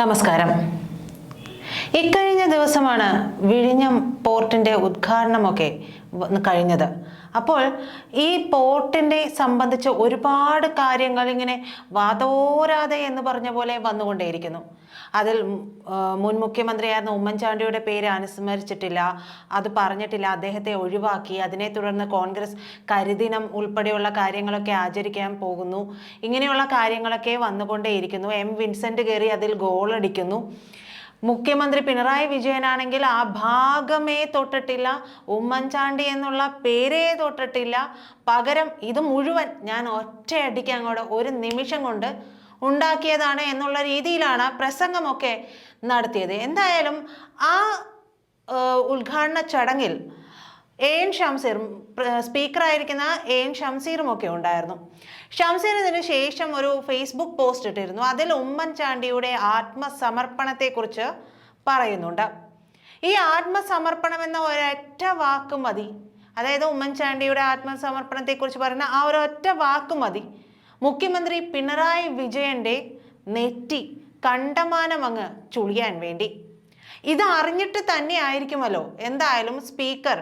നമസ്കാരം. ഇക്കഴിഞ്ഞ ദിവസമാണ് വിഴിഞ്ഞം പോർട്ടിന്റെ ഉദ്ഘാടനമൊക്കെ കഴിഞ്ഞത്. അപ്പോൾ ഈ പോർട്ടിന്റെ സംബന്ധിച്ച് ഒരുപാട് കാര്യങ്ങൾ ഇങ്ങനെ വാതോരാതെ എന്ന് പറഞ്ഞ പോലെ വന്നുകൊണ്ടേയിരിക്കുന്നു. അതിൽ മുൻ മുഖ്യമന്ത്രിയായിരുന്ന ഉമ്മൻചാണ്ടിയുടെ പേര് അനുസ്മരിച്ചിട്ടില്ല. അത് പറഞ്ഞിട്ടില്ല. അദ്ദേഹത്തെ ഒഴിവാക്കി. അതിനെ തുടർന്ന് കോൺഗ്രസ് കരിദിനം ഉൾപ്പെടെയുള്ള കാര്യങ്ങളൊക്കെ ആചരിക്കാൻ പോകുന്നു. ഇങ്ങനെയുള്ള കാര്യങ്ങളൊക്കെ വന്നുകൊണ്ടേയിരിക്കുന്നു. എം വിൻസെന്റ് കയറി അതിൽ ഗോളടിക്കുന്നു. മുഖ്യമന്ത്രി പിണറായി വിജയനാണെങ്കിൽ ആ ഭാഗമേ തൊട്ടിട്ടില്ല ഉമ്മൻചാണ്ടി എന്നുള്ള പേരേ തൊട്ടിട്ടില്ല. പകരം ഇത് മുഴുവൻ ഞാൻ ഒറ്റയടിക്ക് അങ്ങോട്ട് ഒരു നിമിഷം കൊണ്ട് ഉണ്ടാക്കിയതാണ് എന്നുള്ള രീതിയിലാണ് പ്രസംഗമൊക്കെ നടത്തിയത്. എന്തായാലും ആ ഉദ്ഘാടന ചടങ്ങിൽ എ എൻ ഷംസീറും സ്പീക്കറായിരിക്കുന്ന എ എൻ ഷംസീറും ഒക്കെ ഉണ്ടായിരുന്നു. ഷംസീർ ഇതിന് ശേഷം ഒരു ഫേസ്ബുക്ക് പോസ്റ്റ് ഇട്ടിരുന്നു. അതിൽ ഉമ്മൻചാണ്ടിയുടെ ആത്മസമർപ്പണത്തെക്കുറിച്ച് പറയുന്നുണ്ട്. ഈ ആത്മസമർപ്പണം എന്ന ഒരൊറ്റ വാക്ക് മതി. അതായത് ഉമ്മൻചാണ്ടിയുടെ ആത്മസമർപ്പണത്തെക്കുറിച്ച് പറയുന്ന ആ ഒരൊറ്റ വാക്ക് മതി. മുഖ്യമന്ത്രി പിണറായി വിജയന്റെ നെറ്റി കണ്ടമാനം അങ്ങ് ചുളിയാൻ വേണ്ടി. ഇത് അറിഞ്ഞിട്ട് തന്നെ ആയിരിക്കുമല്ലോ. എന്തായാലും സ്പീക്കർ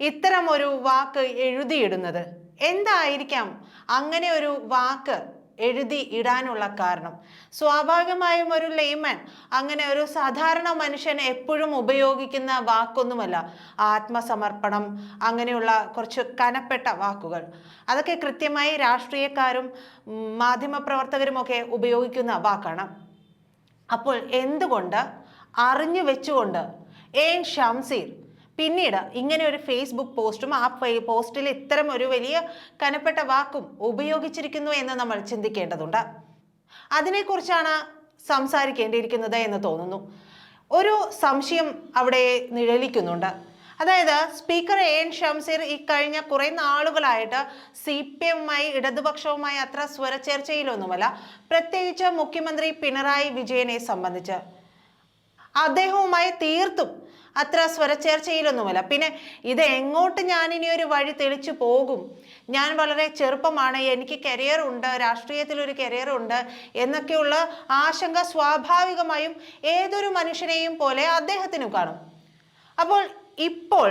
ഇത്തരം ഒരു വാക്ക് എഴുതിയിടുന്നത്? എന്തായിരിക്കാം അങ്ങനെ ഒരു വാക്ക് എഴുതി ഇടാനുള്ള കാരണം? സ്വാഭാവികമായും ഒരു ലേമൻ അങ്ങനെ ഒരു സാധാരണ മനുഷ്യൻ എപ്പോഴും ഉപയോഗിക്കുന്ന വാക്കൊന്നുമല്ല. ആത്മസമർപ്പണം അങ്ങനെയുള്ള കുറച്ച് കനപ്പെട്ട വാക്കുകൾ. അതൊക്കെ കൃത്യമായി രാഷ്ട്രീയക്കാരും മാധ്യമപ്രവർത്തകരും മാധ്യമപ്രവർത്തകരുമൊക്കെ ഉപയോഗിക്കുന്ന വാക്കാണ്. അപ്പോൾ എന്തുകൊണ്ട്? അറിഞ്ഞു വെച്ചുകൊണ്ട് എൻ ഷംസീർ പിന്നീട് ഇങ്ങനെ ഒരു ഫേസ്ബുക്ക് പോസ്റ്റും ആ പോസ്റ്റിൽ ഇത്തരം ഒരു വലിയ കനപ്പെട്ട വാക്കും ഉപയോഗിച്ചിരിക്കുന്നു എന്ന് നമ്മൾ ചിന്തിക്കേണ്ടതുണ്ട്. അതിനെക്കുറിച്ചാണ് സംസാരിക്കേണ്ടിയിരിക്കുന്നത് എന്ന് തോന്നുന്നു. ഒരു സംശയം അവിടെ നിഴലിക്കുന്നുണ്ട്. അതായത് സ്പീക്കർ എ എൻ ഷംസീർ ഈ കഴിഞ്ഞ കുറേ നാളുകളായിട്ട് സി പി എമ്മുമായി ഇടതുപക്ഷവുമായി അത്ര സ്വരചേർച്ചയിലൊന്നുമല്ല. പ്രത്യേകിച്ച് മുഖ്യമന്ത്രി പിണറായി വിജയനെ സംബന്ധിച്ച്. അദ്ദേഹവുമായി തീർത്തും അത്ര സ്വരച്ചേർച്ചയിലൊന്നുമല്ല. പിന്നെ ഇത് എങ്ങോട്ട് ഞാൻ ഇനി ഒരു വഴി തെളിച്ചു പോകും? ഞാൻ വളരെ ചെറുപ്പമാണ് എനിക്ക് കരിയർ ഉണ്ട് രാഷ്ട്രീയത്തിൽ ഒരു കരിയർ ഉണ്ട് എന്നൊക്കെയുള്ള ആശങ്ക സ്വാഭാവികമായും ഏതൊരു മനുഷ്യനെയും പോലെ അദ്ദേഹത്തിനും കാണും. അപ്പോൾ ഇപ്പോൾ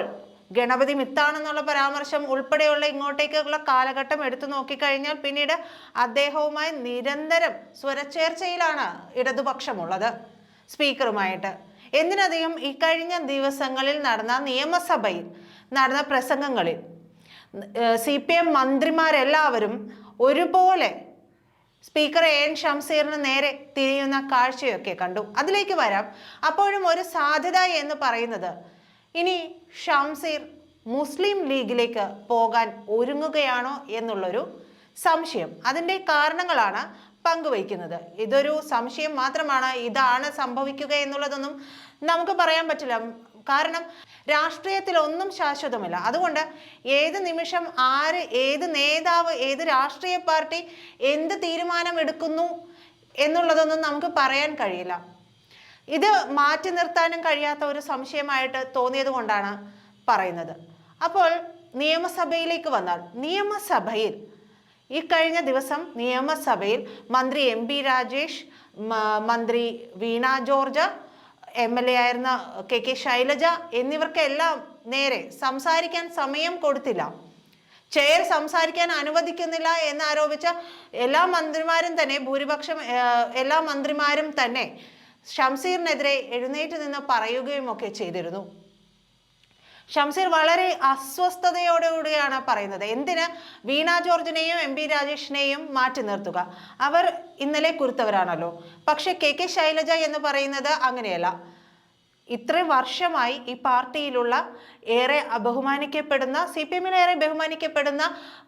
ഗണപതി മിത്താണെന്നുള്ള പരാമർശം ഉൾപ്പെടെയുള്ള ഇങ്ങോട്ടേക്കുള്ള കാലഘട്ടം എടുത്തു നോക്കിക്കഴിഞ്ഞാൽ പിന്നീട് അദ്ദേഹവുമായി നിരന്തരം സ്വരച്ചേർച്ചയിലാണ് ഇടതുപക്ഷമുള്ളത്. സ്പീക്കറുമായിട്ട്. എന്തിനധികം ഇക്കഴിഞ്ഞ ദിവസങ്ങളിൽ നടന്ന നിയമസഭയിൽ നടന്ന പ്രസംഗങ്ങളിൽ സി പി എം മന്ത്രിമാരെല്ലാവരും ഒരുപോലെ സ്പീക്കർ എൻ ഷംസീറിന് നേരെ തിരിയുന്ന കാഴ്ചയൊക്കെ കണ്ടു. അതിലേക്ക് വരാം. അപ്പോഴും ഒരു സാധ്യത എന്ന് പറയുന്നത് ഇനി ഷംസീർ മുസ്ലിം ലീഗിലേക്ക് പോകാൻ ഒരുങ്ങുകയാണോ എന്നുള്ളൊരു സംശയം. അതിന്റെ കാരണങ്ങളാണ് പങ്കുവയ്ക്കുന്നത്. ഇതൊരു സംശയം മാത്രമാണ്. ഇതാണ് സംഭവിക്കുക എന്നുള്ളതൊന്നും നമുക്ക് പറയാൻ പറ്റില്ല. കാരണം രാഷ്ട്രീയത്തിൽ ഒന്നും ശാശ്വതമില്ല. അതുകൊണ്ട് ഏത് നിമിഷം ആര് ഏത് നേതാവ് ഏത് രാഷ്ട്രീയ പാർട്ടി എന്ത് തീരുമാനം എടുക്കുന്നു എന്നുള്ളതൊന്നും നമുക്ക് പറയാൻ കഴിയില്ല. ഇത് മാറ്റി നിർത്താനും കഴിയാത്ത ഒരു സംശയമായിട്ട് തോന്നിയത് കൊണ്ടാണ് പറയുന്നത്. അപ്പോൾ നിയമസഭയിലേക്ക് വന്നാൽ നിയമസഭയിൽ ഈ കഴിഞ്ഞ ദിവസം നിയമസഭയിൽ മന്ത്രി എം പി രാജേഷ് മന്ത്രി Veena George M L A ആയിരുന്ന കെ കെ ശൈലജ എന്നിവർക്കെല്ലാം നേരെ സംസാരിക്കാൻ സമയം കൊടുത്തില്ല. ചെയർ സംസാരിക്കാൻ അനുവദിക്കുന്നില്ല എന്നാരോപിച്ച എല്ലാ മന്ത്രിമാരും തന്നെ ഭൂരിപക്ഷം എല്ലാ മന്ത്രിമാരും തന്നെ ഷംസീറിനെതിരെ എഴുന്നേറ്റ് നിന്ന് പറയുകയും ഒക്കെ ചെയ്തിരുന്നു. ഷംസീർ വളരെ അസ്വസ്ഥതയോടുകൂടിയാണ് പറയുന്നത്. എന്തിന്? വീണ ജോർജിനെയും എം പി രാജേഷിനെയും മാറ്റി നിർത്തുക. അവർ ഇന്നലെ കുരുത്തവരാണല്ലോ. പക്ഷെ കെ കെ ശൈലജ എന്ന് പറയുന്നത് അങ്ങനെയല്ല. ഇത്രയും വർഷമായി ഈ പാർട്ടിയിലുള്ള ഏറെ ബഹുമാനിക്കപ്പെടുന്ന സി പി എമ്മിന് ഏറെ ബഹുമാനിക്കപ്പെടുന്ന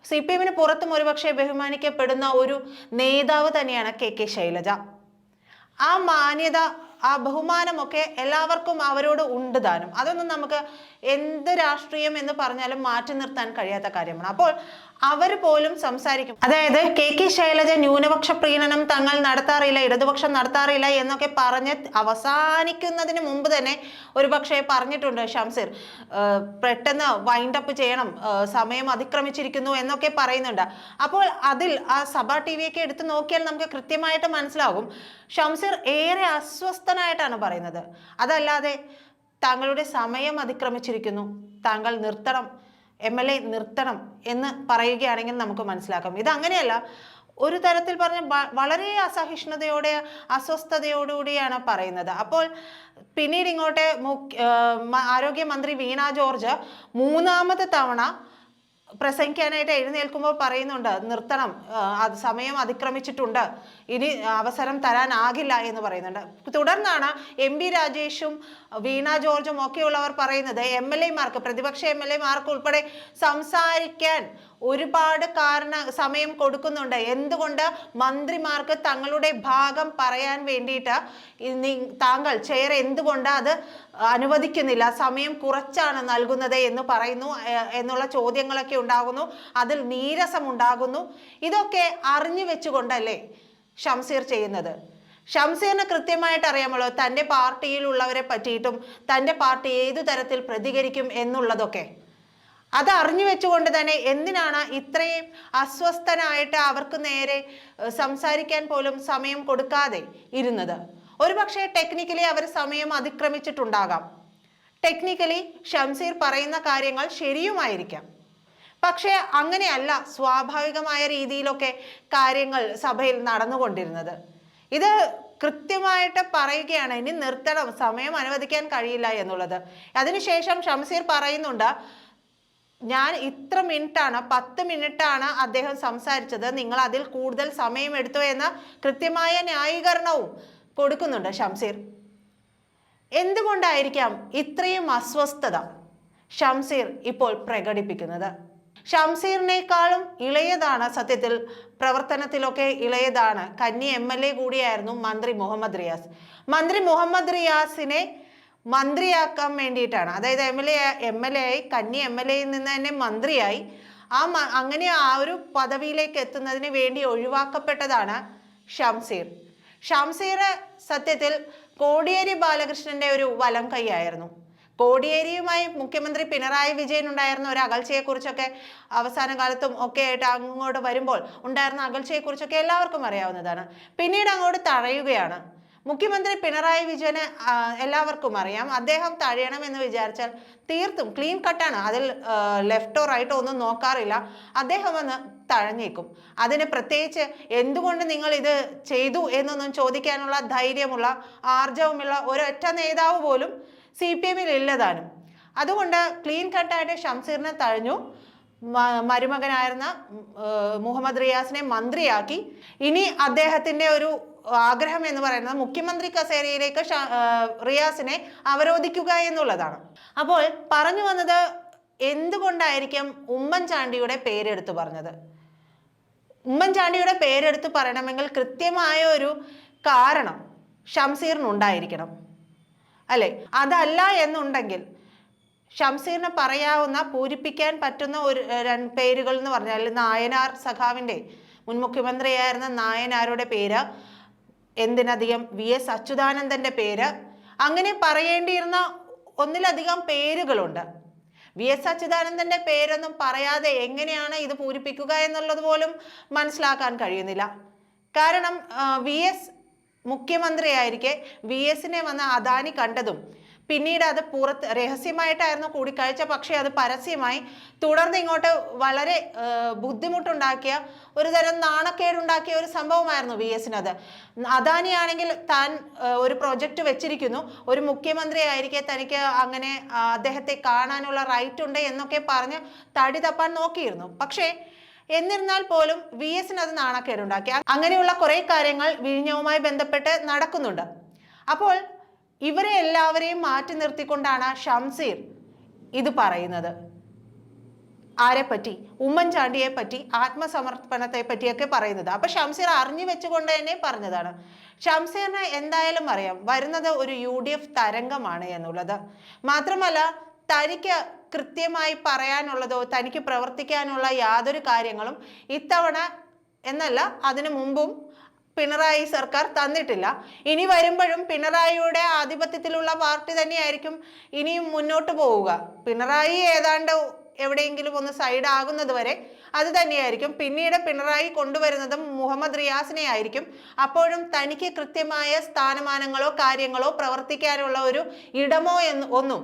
സി പി എമ്മിന് പുറത്തും ഒരുപക്ഷെ ബഹുമാനിക്കപ്പെടുന്ന ഒരു നേതാവ് തന്നെയാണ് കെ കെ ശൈലജ. ആ മാന്യത ആ ബഹുമാനമൊക്കെ എല്ലാവർക്കും അവരോട് ഉണ്ട് താനും. അതൊന്നും നമുക്ക് എന്ത് രാഷ്ട്രീയം എന്ന് പറഞ്ഞാലും മാറ്റി നിർത്താൻ കഴിയാത്ത കാര്യമാണ്. അപ്പോൾ അവർ പോലും സംസാരിക്കും. അതായത് കെ കെ ശൈലജ ന്യൂനപക്ഷ പ്രീണനം തങ്ങൾ നടത്താറില്ല ഇടതുപക്ഷം നടത്താറില്ല എന്നൊക്കെ പറഞ്ഞ് അവസാനിക്കുന്നതിന് മുമ്പ് തന്നെ ഒരുപക്ഷെ പറഞ്ഞിട്ടുണ്ട് ഷംസിർ. പെട്ടെന്ന് വൈൻഡ് അപ്പ് ചെയ്യണം സമയം അതിക്രമിച്ചിരിക്കുന്നു എന്നൊക്കെ പറയുന്നുണ്ട്. അപ്പോൾ അതിൽ ആ സഭ ടി വിയൊക്കെ എടുത്തു നോക്കിയാൽ നമുക്ക് കൃത്യമായിട്ട് മനസ്സിലാകും ഷംസിർ ഏറെ അസ്വസ്ഥനായിട്ടാണ് പറയുന്നത്. അതല്ലാതെ താങ്കളുടെ സമയം അതിക്രമിച്ചിരിക്കുന്നു താങ്കൾ നിർത്തണം എം എൽ എ നിർത്തണം എന്ന് പറയുകയാണെങ്കിൽ നമുക്ക് മനസ്സിലാക്കാം. ഇത് അങ്ങനെയല്ല ഒരു തരത്തിൽ പറഞ്ഞ വളരെ അസഹിഷ്ണുതയോടെ അസ്വസ്ഥതയോടുകൂടിയാണ് പറയുന്നത്. അപ്പോൾ പിന്നീട് ഇങ്ങോട്ട് ആരോഗ്യമന്ത്രി വീണ ജോർജ് മൂന്നാമത് തവണ പ്രസംഗിക്കാനായിട്ട് എഴുന്നേൽക്കുമ്പോൾ പറയുന്നുണ്ട് നിർത്തണം അത് സമയം അതിക്രമിച്ചിട്ടുണ്ട് ഇനി അവസരം തരാനാകില്ല എന്ന് പറയുന്നുണ്ട്. തുടർന്നാണ് എം ബി രാജേഷും വീണ ജോർജും ഒക്കെയുള്ളവർ പറയുന്നത് എം എൽ എമാർക്ക് പ്രതിപക്ഷ എം എൽ എമാർക്ക് ഉൾപ്പെടെ സംസാരിക്കാൻ ഒരുപാട് കാരണ സമയം കൊടുക്കുന്നുണ്ട്. എന്തുകൊണ്ട് മന്ത്രിമാർക്ക് തങ്ങളുടെ ഭാഗം പറയാൻ വേണ്ടിയിട്ട് താങ്കൾ ചെയർ എന്തുകൊണ്ട് അത് അനുവദിക്കുന്നില്ല? സമയം കുറച്ചാണ് നൽകുന്നത് എന്ന് പറയുന്നു എന്നുള്ള ചോദ്യങ്ങളൊക്കെ ഉണ്ടാകുന്നു. അതിൽ നീരസം ഉണ്ടാകുന്നു. ഇതൊക്കെ അറിഞ്ഞു വെച്ചുകൊണ്ടല്ലേ ഷംസീർ ചെയ്യുന്നത്? ഷംസീറിന് കൃത്യമായിട്ട് അറിയാമല്ലോ തന്റെ പാർട്ടിയിലുള്ളവരെ പറ്റിയിട്ടും തന്റെ പാർട്ടി ഏതു തരത്തിൽ പ്രതികരിക്കും എന്നുള്ളതൊക്കെ. അത് അറിഞ്ഞു വെച്ചുകൊണ്ട് തന്നെ എന്തിനാണ് ഇത്രയും അസ്വസ്ഥനായിട്ട് അവർക്ക് നേരെ സംസാരിക്കാൻ പോലും സമയം കൊടുക്കാതെ ഇരുന്നത്? ഒരുപക്ഷെ ടെക്നിക്കലി അവർ സമയം അതിക്രമിച്ചിട്ടുണ്ടാകാം. ടെക്നിക്കലി ഷംസീർ പറയുന്ന കാര്യങ്ങൾ ശരിയുമായിരിക്കാം. പക്ഷേ അങ്ങനെയല്ല സ്വാഭാവികമായ രീതിയിലൊക്കെ കാര്യങ്ങൾ സഭയിൽ നടന്നുകൊണ്ടിരുന്നത്. ഇത് കൃത്യമായിട്ട് പറയുകയാണ് ഇനി നിർത്തണം സമയം അനുവദിക്കാൻ കഴിയില്ല എന്നുള്ളത്. അതിനുശേഷം ഷംസീർ പറയുന്നുണ്ട് ഞാൻ ഇത്ര മിനിറ്റാണ് പത്ത് മിനിറ്റാണ് അദ്ദേഹം സംസാരിച്ചത്. നിങ്ങൾ അതിൽ കൂടുതൽ സമയം എടുത്തു എന്ന കൃത്യമായ ന്യായീകരണവും കൊടുക്കുന്നുണ്ട് ഷംസീർ. എന്തുകൊണ്ടായിരിക്കാം ഇത്രയും അസ്വസ്ഥത ഷംസീർ ഇപ്പോൾ പ്രകടിപ്പിക്കുന്നത്? ഷംസീറിനേക്കാളും ഇളയതാണ് സത്യത്തിൽ പ്രവർത്തനത്തിലൊക്കെ ഇളയതാണ്. കന്നി എം എൽ എ കൂടിയായിരുന്നു മന്ത്രി മുഹമ്മദ് റിയാസ്. മന്ത്രി മുഹമ്മദ് റിയാസിനെ മന്ത്രിയാക്കാൻ വേണ്ടിയിട്ടാണ്. അതായത് M L A M L A ആയി കന്നി എം എൽ എയിൽ നിന്ന് തന്നെ മന്ത്രിയായി. ആ അങ്ങനെ ആ ഒരു പദവിയിലേക്ക് എത്തുന്നതിന് വേണ്ടി ഒഴിവാക്കപ്പെട്ടതാണ് ഷംസീർ. ഷംസീർ സത്യത്തിൽ കോടിയേരി ബാലകൃഷ്ണന്റെ ഒരു വലം കൈയായിരുന്നു. കോടിയേരിയുമായി മുഖ്യമന്ത്രി പിണറായി വിജയൻ ഉണ്ടായിരുന്ന ഒരു അകൽച്ചയെക്കുറിച്ചൊക്കെ അവസാന കാലത്തും ഒക്കെ ആയിട്ട് അങ്ങോട്ട് വരുമ്പോൾ ഉണ്ടായിരുന്ന അകൽച്ചയെക്കുറിച്ചൊക്കെ എല്ലാവർക്കും അറിയാവുന്നതാണ്. പിന്നീട് അങ്ങോട്ട് തഴയുകയാണ്. മുഖ്യമന്ത്രി പിണറായി വിജയന് എല്ലാവർക്കും അറിയാം. അദ്ദേഹം തഴയണമെന്ന് വിചാരിച്ചാൽ തീർത്തും ക്ലീൻ കട്ടാണ്. അതിൽ ലെഫ്റ്റോ റൈറ്റോ ഒന്നും നോക്കാറില്ല. അദ്ദേഹം വന്ന് തഴഞ്ഞേക്കും. അതിന് പ്രത്യേകിച്ച് എന്തുകൊണ്ട് നിങ്ങൾ ഇത് ചെയ്തു എന്നൊന്നും ചോദിക്കാനുള്ള ധൈര്യമുള്ള ആർജവമുള്ള ഒരൊറ്റ നേതാവ് പോലും സി പി എമ്മിൽ ഇല്ലതാനും അതുകൊണ്ട് ക്ലീൻ കട്ടായിട്ട് ഷംസീറിനെ തഴഞ്ഞു. മരുമകനായിരുന്ന മുഹമ്മദ് റിയാസിനെ മന്ത്രിയാക്കി. ഇനി അദ്ദേഹത്തിന്റെ ഒരു ആഗ്രഹം എന്ന് പറയുന്നത് മുഖ്യമന്ത്രി കസേരയിലേക്ക് റിയാസിനെ അവരോധിക്കുക എന്നുള്ളതാണ്. അപ്പോൾ പറഞ്ഞു വന്നത് എന്തുകൊണ്ടായിരിക്കും ഉമ്മൻചാണ്ടിയുടെ പേരെടുത്ത് പറഞ്ഞത്? ഉമ്മൻചാണ്ടിയുടെ പേരെടുത്ത് പറയണമെങ്കിൽ കൃത്യമായ ഒരു കാരണം ഷംസീറിനുണ്ടായിരിക്കണം. അല്ലെ? അതല്ല എന്നുണ്ടെങ്കിൽ ഷംസീറിന് പറയാവുന്ന പൂരിപ്പിക്കാൻ പറ്റുന്ന ഒരു രണ്ട് പേരുകൾ എന്ന് പറഞ്ഞാൽ നായനാർ സഖാവിന്റെ മുൻ മുഖ്യമന്ത്രിയായിരുന്ന നായനാരുടെ പേര് എന്തിനധികം വി എസ് അച്യുതാനന്ദന്റെ പേര്? അങ്ങനെ പറയേണ്ടിയിരുന്ന ഒന്നിലധികം പേരുകളുണ്ട്. വി എസ് അച്യുതാനന്ദന്റെ പേരൊന്നും പറയാതെ എങ്ങനെയാണ് ഇത് പൂരിപ്പിക്കുക എന്നുള്ളത് പോലും മനസ്സിലാക്കാൻ കഴിയുന്നില്ല. കാരണം വി എസ് മുഖ്യമന്ത്രിയായിരിക്കെ വി എസിനെ വന്ന് അദാനി കണ്ടതും പിന്നീട് അത് പുറത്ത് രഹസ്യമായിട്ടായിരുന്നു കൂടിക്കാഴ്ച. പക്ഷേ അത് പരസ്യമായി തുടർന്ന് ഇങ്ങോട്ട് വളരെ ബുദ്ധിമുട്ടുണ്ടാക്കിയ ഒരു തരം നാണക്കേടുണ്ടാക്കിയ ഒരു സംഭവമായിരുന്നു വി എസിനത്. അദാനിയാണെങ്കിൽ താൻ ഒരു പ്രൊജക്റ്റ് വെച്ചിരിക്കുന്നു. ഒരു മുഖ്യമന്ത്രി ആയിരിക്കെ തനിക്ക് അങ്ങനെ അദ്ദേഹത്തെ കാണാനുള്ള റൈറ്റ് ഉണ്ട് എന്നൊക്കെ പറഞ്ഞ് തടി തപ്പാൻ നോക്കിയിരുന്നു. പക്ഷേ എന്നിരുന്നാൽ പോലും വി എസിന് അത് നാണക്കേടുണ്ടാക്കി. അങ്ങനെയുള്ള കുറെ കാര്യങ്ങൾ വിഴിഞ്ഞവുമായി ബന്ധപ്പെട്ട് നടക്കുന്നുണ്ട്. അപ്പോൾ ഇവരെ എല്ലാവരെയും മാറ്റി നിർത്തിക്കൊണ്ടാണ് ഷംസീർ ഇത് പറയുന്നത്. ആരെ പറ്റി ഉമ്മൻചാണ്ടിയെ പറ്റി ആത്മസമർപ്പണത്തെ പറ്റിയൊക്കെ പറയുന്നത്. അപ്പൊ ഷംസീർ അറിഞ്ഞു വെച്ചുകൊണ്ട് തന്നെ പറഞ്ഞതാണ്. ഷംസീറിന് എന്തായാലും അറിയാം വരുന്നത് ഒരു യു ഡി എഫ് തരംഗമാണ് എന്നുള്ളത്. മാത്രമല്ല തനിക്ക് കൃത്യമായി പറയാനുള്ളതോ തനിക്ക് പ്രവർത്തിക്കാനുള്ള യാതൊരു കാര്യങ്ങളും ഇത്തവണ എന്നല്ല അതിനു മുമ്പും പിണറായി സർക്കാർ തന്നിട്ടില്ല. ഇനി വരുമ്പോഴും പിണറായിയുടെ ആധിപത്യത്തിലുള്ള പാർട്ടി തന്നെയായിരിക്കും ഇനിയും മുന്നോട്ട് പോവുക. പിണറായി ഏതാണ്ട് എവിടെയെങ്കിലും ഒന്ന് സൈഡ് ആകുന്നത് വരെ അത് തന്നെയായിരിക്കും. പിന്നീട് പിണറായി കൊണ്ടുവരുന്നതും മുഹമ്മദ് റിയാസിനെ ആയിരിക്കും. അപ്പോഴും തനിക്ക് കൃത്യമായ സ്ഥാനമാനങ്ങളോ കാര്യങ്ങളോ പ്രവർത്തിക്കാനുള്ള ഒരു ഇടമോ എന്ന് ഒന്നും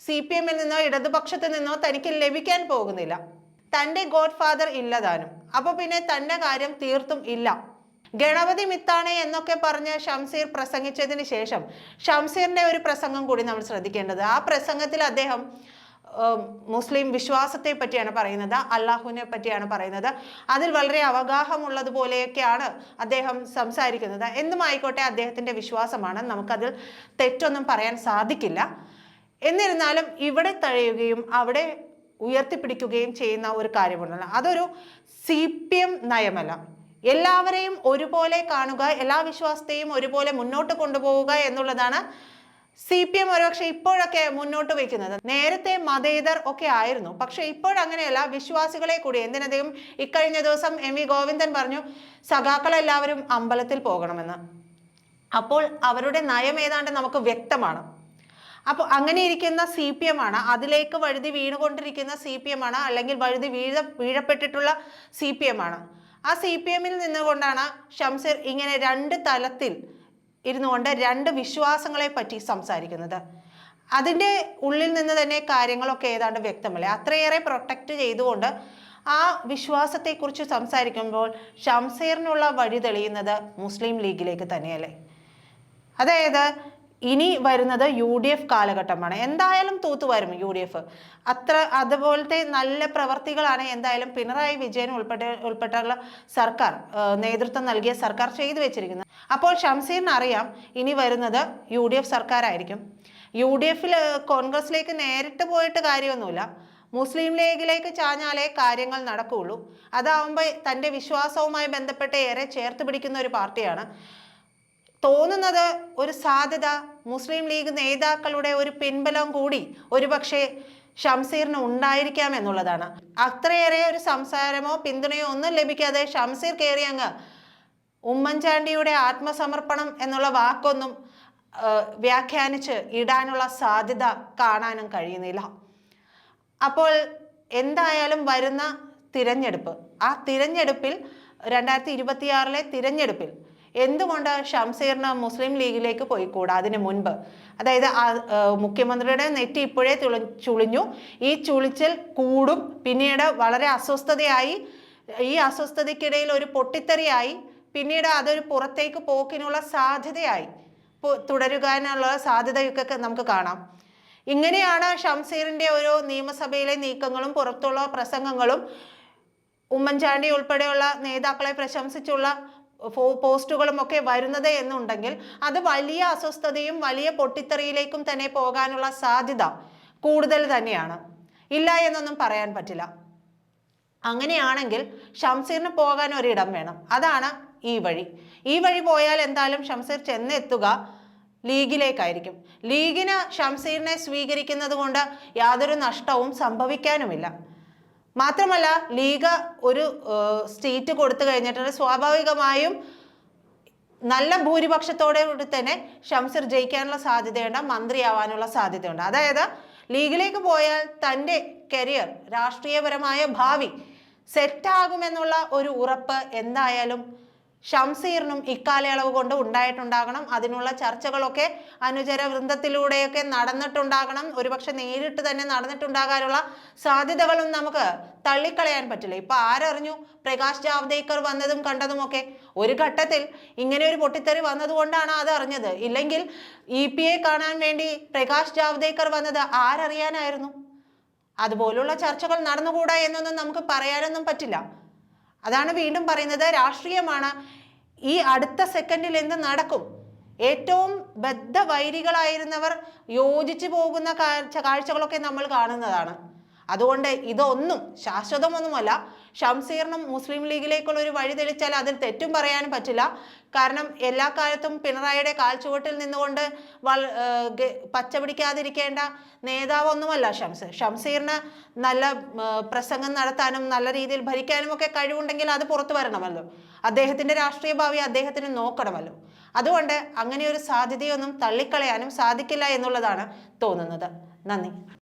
സി പി എമ്മിൽ നിന്നോ ഇടതുപക്ഷത്തു നിന്നോ തനിക്ക് ലഭിക്കാൻ പോകുന്നില്ല. തന്റെ ഗോഡ് ഫാദർ ഇല്ലതാനും അപ്പോൾ പിന്നെ തന്റെ കാര്യം തീർത്തും ഇല്ല. ഗണപതി മിത്താണ് എന്നൊക്കെ പറഞ്ഞ് ഷംസീർ പ്രസംഗിച്ചതിന് ശേഷം ഷംസീറിന്റെ ഒരു പ്രസംഗം കൂടി നമ്മൾ ശ്രദ്ധിക്കേണ്ടത്. ആ പ്രസംഗത്തിൽ അദ്ദേഹം മുസ്ലിം വിശ്വാസത്തെ പറ്റിയാണ് പറയുന്നത് അള്ളാഹുവിനെ പറ്റിയാണ് പറയുന്നത്. അതിൽ വളരെ അവഗാഹമുള്ളതുപോലെയൊക്കെയാണ് അദ്ദേഹം സംസാരിക്കുന്നത്. എന്തുമായിക്കോട്ടെ അദ്ദേഹത്തിന്റെ വിശ്വാസമാണ്. നമുക്കതിൽ തെറ്റൊന്നും പറയാൻ സാധിക്കില്ല. എന്നിരുന്നാലും ഇവിടെ തഴയുകയും അവിടെ ഉയർത്തിപ്പിടിക്കുകയും ചെയ്യുന്ന ഒരു കാര്യമുണ്ടല്ലോ. അതൊരു സി പി എം നയമല്ല. എല്ലാവരെയും ഒരുപോലെ കാണുക എല്ലാ വിശ്വാസത്തെയും ഒരുപോലെ മുന്നോട്ട് കൊണ്ടുപോവുക എന്നുള്ളതാണ് സി പി എം ഒരുപക്ഷെ ഇപ്പോഴൊക്കെ മുന്നോട്ട് വയ്ക്കുന്നത്. നേരത്തെ മതേതർ ഒക്കെ ആയിരുന്നു. പക്ഷെ ഇപ്പോഴങ്ങനെയല്ല. വിശ്വാസികളെ കൂടി എന്തിനധികം ഇക്കഴിഞ്ഞ ദിവസം എം വി ഗോവിന്ദൻ പറഞ്ഞു സഖാക്കളെല്ലാവരും അമ്പലത്തിൽ പോകണമെന്ന്. അപ്പോൾ അവരുടെ നയം ഏതാണ്ട് നമുക്ക് വ്യക്തമാണ്. അപ്പോൾ അങ്ങനെ ഇരിക്കുന്ന സി പി എം ആണ് അതിലേക്ക് വഴുതി വീണുകൊണ്ടിരിക്കുന്ന സി പി എം ആണ് അല്ലെങ്കിൽ വഴുതി വീഴ വീഴപ്പെട്ടിട്ടുള്ള സി പി എം ആണ്. ആ സി പി എമ്മിൽ നിന്നുകൊണ്ടാണ് ഷംസീർ ഇങ്ങനെ രണ്ട് തലത്തിൽ ഇരുന്നു ഇരുന്നുകൊണ്ട് രണ്ട് വിശ്വാസങ്ങളെ പറ്റി സംസാരിക്കുന്നത്. അതിന്റെ ഉള്ളിൽ നിന്ന് തന്നെ കാര്യങ്ങളൊക്കെ ഏതാണ്ട് വ്യക്തമല്ലേ? അത്രയേറെ പ്രൊട്ടക്റ്റ് ചെയ്തുകൊണ്ട് ആ വിശ്വാസത്തെക്കുറിച്ച് സംസാരിക്കുമ്പോൾ ഷംസീറിനുള്ള വഴി തെളിയുന്നത് മുസ്ലിം ലീഗിലേക്ക് തന്നെയല്ലേ? അതായത് ഇനി വരുന്നത് യു ഡി എഫ് കാലഘട്ടമാണ്. എന്തായാലും തൂത്തുവരും യു ഡി എഫ്. അത്ര അതുപോലത്തെ നല്ല പ്രവർത്തികളാണ് എന്തായാലും പിണറായി വിജയൻ ഉൾപ്പെട്ട ഉൾപ്പെട്ടുള്ള സർക്കാർ നേതൃത്വം നൽകിയ സർക്കാർ ചെയ്തു വെച്ചിരിക്കുന്നത്. അപ്പോൾ ഷംസീറിന് അറിയാം ഇനി വരുന്നത് യു ഡി എഫ് സർക്കാരായിരിക്കും. യു ഡി എഫിൽ കോൺഗ്രസിലേക്ക് നേരിട്ട് പോയിട്ട് കാര്യമൊന്നുമില്ല. മുസ്ലിം ലീഗിലേക്ക് ചാഞ്ഞാലേ കാര്യങ്ങൾ നടക്കുകയുള്ളൂ. അതാവുമ്പോൾ തന്റെ വിശ്വാസവുമായി ബന്ധപ്പെട്ട് ഏറെ ചേർത്ത് പിടിക്കുന്ന ഒരു പാർട്ടിയാണ്. തോന്നുന്നത് ഒരു സാധ്യത. മുസ്ലിം ലീഗ് നേതാക്കളുടെ ഒരു പിൻബലം കൂടി ഒരുപക്ഷെ ഷംസീറിന് ഉണ്ടായിരിക്കാം എന്നുള്ളതാണ്. അത്രയേറെ ഒരു സംസാരമോ പിന്തുണയോ ഒന്നും ലഭിക്കാതെ ഷംസീർ കയറി അങ്ങ് ഉമ്മൻചാണ്ടിയുടെ ആത്മസമർപ്പണം എന്നുള്ള വാക്കൊന്നും വ്യാഖ്യാനിച്ച് ഇടാനുള്ള സാധ്യത കാണാനും കഴിയുന്നില്ല. അപ്പോൾ എന്തായാലും വരുന്ന തിരഞ്ഞെടുപ്പ്. ആ തിരഞ്ഞെടുപ്പിൽ രണ്ടായിരത്തി ഇരുപത്തിയാറിലെ തിരഞ്ഞെടുപ്പിൽ എന്തുകൊണ്ട് ഷംസീറിന് മുസ്ലിം ലീഗിലേക്ക് പോയിക്കൂടാ അതിന് മുൻപ്? അതായത് മുഖ്യമന്ത്രിയുടെ നെറ്റി ഇപ്പോഴേ തുളി ചുളിഞ്ഞു. ഈ ചുളിച്ചൽ കൂടും. പിന്നീട് വളരെ അസ്വസ്ഥതയായി ഈ അസ്വസ്ഥതയ്ക്കിടയിൽ ഒരു പൊട്ടിത്തെറിയായി. പിന്നീട് അതൊരു പുറത്തേക്ക് പോക്കിനുള്ള സാധ്യതയായി. തുടരുകാനുള്ള സാധ്യതയൊക്കെ നമുക്ക് കാണാം. ഇങ്ങനെയാണ് ഷംസീറിന്റെ ഒരു നിയമസഭയിലെ നീക്കങ്ങളും പുറത്തുള്ള പ്രസംഗങ്ങളും ഉമ്മൻചാണ്ടി ഉൾപ്പെടെയുള്ള നേതാക്കളെ പ്രശംസിച്ചുള്ള പോസ്റ്റുകളും ഒക്കെ വരുന്നത് എന്നുണ്ടെങ്കിൽ അത് വലിയ അസ്വസ്ഥതയും വലിയ പൊട്ടിത്തെറിയിലേക്കും തന്നെ പോകാനുള്ള സാധ്യത കൂടുതൽ തന്നെയാണ്. ഇല്ല എന്നൊന്നും പറയാൻ പറ്റില്ല. അങ്ങനെയാണെങ്കിൽ ഷംസീറിന് പോകാൻ ഒരിടം വേണം. അതാണ് ഈ വഴി. ഈ വഴി പോയാൽ എന്തായാലും ഷംസീർ ചെന്നെത്തുക ലീഗിലേക്കായിരിക്കും. ലീഗിന് ഷംസീറിനെ സ്വീകരിക്കുന്നത് കൊണ്ട് യാതൊരു നഷ്ടവും സംഭവിക്കാനുമില്ല. മാത്രമല്ല ലീഗ് ഒരു സ്റ്റേറ്റ് കൊടുത്തു കഴിഞ്ഞിട്ട് സ്വാഭാവികമായും നല്ല ഭൂരിപക്ഷത്തോടെ കൂടി തന്നെ ഷംസീർ ജയിക്കാനുള്ള സാധ്യതയുണ്ട് മന്ത്രിയാവാനുള്ള സാധ്യതയുണ്ട്. അതായത് ലീഗിലേക്ക് പോയാൽ തന്റെ കരിയർ രാഷ്ട്രീയപരമായ ഭാവി സെറ്റാകുമെന്നുള്ള ഒരു ഉറപ്പ് എന്തായാലും ഷംസീറിനും ഇക്കാലയളവ് കൊണ്ട് ഉണ്ടായിട്ടുണ്ടാകണം. അതിനുള്ള ചർച്ചകളൊക്കെ അനുചര വൃന്ദത്തിലൂടെയൊക്കെ നടന്നിട്ടുണ്ടാകണം. ഒരുപക്ഷെ നേരിട്ട് തന്നെ നടന്നിട്ടുണ്ടാകാനുള്ള സാധ്യതകളും നമുക്ക് തള്ളിക്കളയാൻ പറ്റില്ല. ഇപ്പൊ ആരറിഞ്ഞു? പ്രകാശ് ജാവ്ദേക്കർ വന്നതും കണ്ടതുമൊക്കെ. ഒരു ഘട്ടത്തിൽ ഇങ്ങനെ ഒരു പൊട്ടിത്തെറി വന്നതുകൊണ്ടാണ് അത് അറിഞ്ഞത്. ഇല്ലെങ്കിൽ ഇ പി എ കാണാൻ വേണ്ടി പ്രകാശ് ജാവ്ദേക്കർ വന്നത് ആരറിയാനായിരുന്നു? അതുപോലുള്ള ചർച്ചകൾ നടന്നുകൂടാ എന്നൊന്നും നമുക്ക് പറയാനൊന്നും പറ്റില്ല. അതാണ് വീണ്ടും പറയുന്നത് രാഷ്ട്രീയമാണ്. ഈ അടുത്ത സെക്കൻഡിൽ എന്ത് നടക്കും? ഏറ്റവും ബദ്ധ വൈരികളായിരുന്നവർ യോജിച്ചു പോകുന്ന കാഴ്ച കാഴ്ചകളൊക്കെ നമ്മൾ കാണുന്നതാണ്. അതുകൊണ്ട് ഇതൊന്നും ശാശ്വതമൊന്നുമല്ല. ഷംസീറിനും മുസ്ലിം ലീഗിലേക്കുള്ള ഒരു വഴി തെളിച്ചാൽ അതിൽ തെറ്റും പറയാനും പറ്റില്ല. കാരണം എല്ലാ കാലത്തും പിണറായിയുടെ കാൽച്ചുവട്ടിൽ നിന്നുകൊണ്ട് വൾ ഏർ ഗ- പച്ച പിടിക്കാതിരിക്കേണ്ട നേതാവൊന്നുമല്ല ഷംസീർ ഷംസീറിന് നല്ല പ്രസംഗം നടത്താനും നല്ല രീതിയിൽ ഭരിക്കാനും ഒക്കെ കഴിവുണ്ടെങ്കിൽ അത് പുറത്തു വരണമല്ലോ. അദ്ദേഹത്തിന്റെ രാഷ്ട്രീയ ഭാവി അദ്ദേഹത്തിന് നോക്കണമല്ലോ. അതുകൊണ്ട് അങ്ങനെ ഒരു സാധ്യതയൊന്നും തള്ളിക്കളയാനും സാധിക്കില്ല എന്നുള്ളതാണ് തോന്നുന്നത്. നന്ദി.